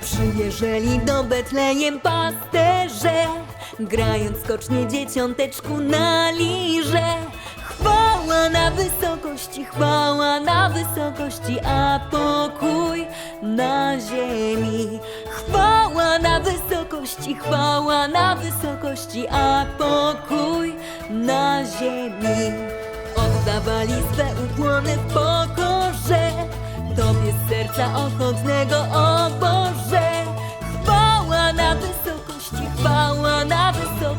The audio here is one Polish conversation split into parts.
Przyjeżeli do Betlejem pasterze, grając skocznie dzieciąteczku na lirze. Chwała na wysokości, chwała na wysokości, a pokój na ziemi. Chwała na wysokości, chwała na wysokości, a pokój na ziemi. Oddawali swe ukłony w pokorze, Tobie z serca ochotnego,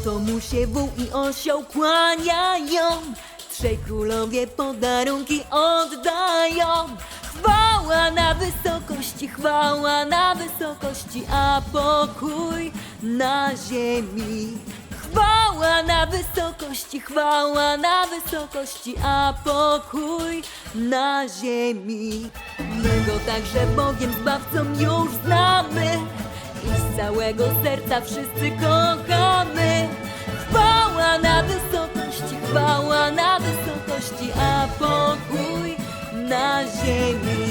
Oto mu się wół i osioł kłaniają, trzej królowie podarunki oddają. Chwała na wysokości, chwała na wysokości, a pokój na ziemi. Chwała na wysokości, chwała na wysokości, a pokój na ziemi. My go także Bogiem Zbawcą już znamy i z całego serca wszyscy kochamy. Chwała na wysokości, a pokój na ziemi.